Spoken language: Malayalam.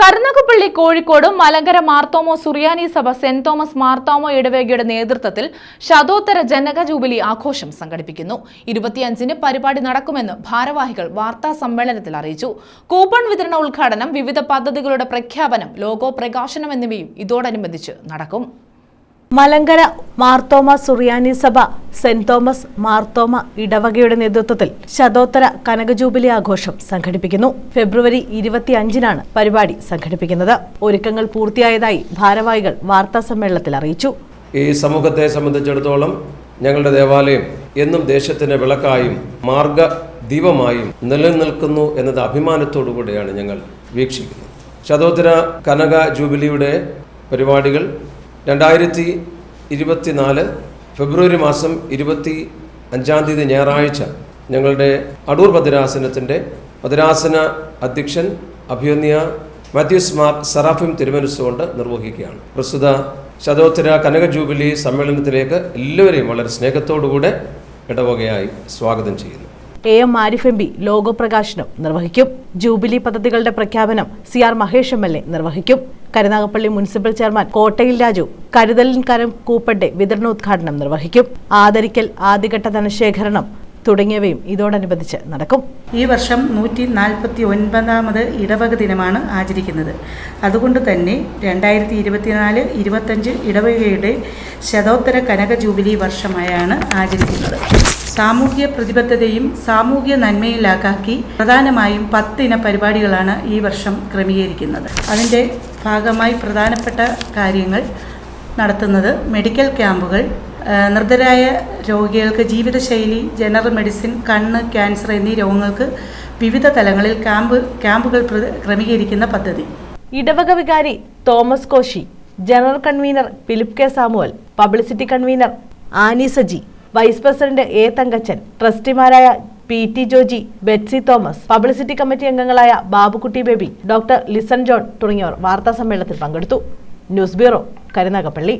കരുനാഗപ്പള്ളി കോഴിക്കോട് മലങ്കര മാർത്തോമോ സുറിയാനി സഭ സെന്റ് തോമസ് മാർത്തോമോ ഇടവേഗയുടെ നേതൃത്വത്തിൽ ശതോത്തര ജനക ജൂബിലി ആഘോഷം സംഘടിപ്പിക്കുന്നു. ഇരുപത്തിയഞ്ചിന് പരിപാടി നടക്കുമെന്ന് ഭാരവാഹികൾ വാർത്താ സമ്മേളനത്തിൽ അറിയിച്ചു. കൂപ്പൺ വിതരണ ഉദ്ഘാടനം വിവിധ പദ്ധതികളുടെ പ്രഖ്യാപനം ലോഗോ പ്രകാശനം എന്നിവയും ഇതോടനുബന്ധിച്ച് നടക്കും. മലങ്കര മാർത്തോമ സുറിയാനി സഭ സെന്റ് തോമസ് മാർത്തോമ ഇടവകയുടെ നേതൃത്വത്തിൽ ശതോത്തര കനക ജൂബിലി ആഘോഷം സംഘടിപ്പിക്കുന്നു. ഫെബ്രുവരി ഇരുപത്തിയഞ്ചിനാണ് പരിപാടി സംഘടിപ്പിക്കുന്നത്. ഒരുക്കങ്ങൾ പൂർത്തിയായതായി ഭാരവാഹികൾ വാർത്താ സമ്മേളനത്തിൽ അറിയിച്ചു. ഈ സമൂഹത്തെ സംബന്ധിച്ചിടത്തോളം ഞങ്ങളുടെ ദേവാലയം എന്നും ദേശത്തിന്റെ വിളക്കായും മാർഗ ദീപമായും നിലനിൽക്കുന്നു എന്നത് അഭിമാനത്തോടു കൂടിയാണ് ഞങ്ങൾ വീക്ഷിക്കുന്നത്. ശതോത്തര കനക ജൂബിലിയുടെ പരിപാടികൾ രണ്ടായിരത്തി ഇരുപത്തിനാല് ഫെബ്രുവരി മാസം ഇരുപത്തി അഞ്ചാം തീയതി ഞായറാഴ്ച ഞങ്ങളുടെ അടൂർ ഭദ്രാസനത്തിന്റെ ഭദ്രാസന അധ്യക്ഷൻ അഭിയന്യ മാത്യൂസ് മാർ സറാഫിം തിരുമനസ്സുകൊണ്ട് നിർവഹിക്കുകയാണ്. പ്രസ്തുത ശതോത്തര കനക ജൂബിലി സമ്മേളനത്തിലേക്ക് എല്ലാവരെയും വളരെ സ്നേഹത്തോടുകൂടെ ഇടവകയായി സ്വാഗതം ചെയ്യുന്നു. A M Arif M logo പ്രകാശനം നിർവഹിക്കും. ജൂബിലി പദ്ധതികളുടെ പ്രഖ്യാപനം C R Mahesh M L A നിർവഹിക്കും. കരുനാഗപ്പള്ളി മുനിസിപ്പൽ ചെയർമാൻ കോട്ടയിൽ രാജു കരുതലിൻ കരം കൂപ്പന്റെ വിതരണോദ്ഘാടനം നിർവഹിക്കും. ആദരിക്കൽ ആദ്യഘട്ട ധനശേഖരണം തുടങ്ങിയവയും ഇതോടനുബന്ധിച്ച് നടക്കും. ഈ വർഷം നൂറ്റി നാൽപ്പത്തി ഒൻപതാമത് ഇടവക ദിനമാണ് ആചരിക്കുന്നത്. അതുകൊണ്ട് തന്നെ രണ്ടായിരത്തി ഇരുപത്തിനാല് ഇരുപത്തഞ്ച് ഇടവകയുടെ ശതോത്തര കനക ജൂബിലി വർഷമായാണ് ആചരിക്കുന്നത്. സാമൂഹ്യ പ്രതിബദ്ധതയും സാമൂഹ്യ നന്മയിലാക്കി പ്രധാനമായും പത്തിന പരിപാടികളാണ് ഈ വർഷം ക്രമീകരിക്കുന്നത്. അതിന്റെ ഭാഗമായി പ്രധാനപ്പെട്ട കാര്യങ്ങൾ നടത്തുന്നത് മെഡിക്കൽ ക്യാമ്പുകൾ നിർദ്ധരായ രോഗികൾക്ക് ജീവിതശൈലി ജനറൽ മെഡിസിൻ കണ്ണ് ക്യാൻസർ എന്നീ രോഗങ്ങൾക്ക് വിവിധ തലങ്ങളിൽ ക്യാമ്പ് ക്യാമ്പുകൾ ക്രമീകരിക്കുന്ന പദ്ധതി. ഇടവക വികാരി Thomas Koshy general convener Philip K Samuel publicity convener Annie Saji vice president A Thankachan ട്രസ്റ്റിമാരായ P T Joji Betsy Thomas publicity committee അംഗങ്ങളായ Babukutty baby doctor listen John തുടങ്ങിയവർ വാർത്താ സമ്മേളനത്തിൽ പങ്കെടുത്തു. News bureau Karunagappally.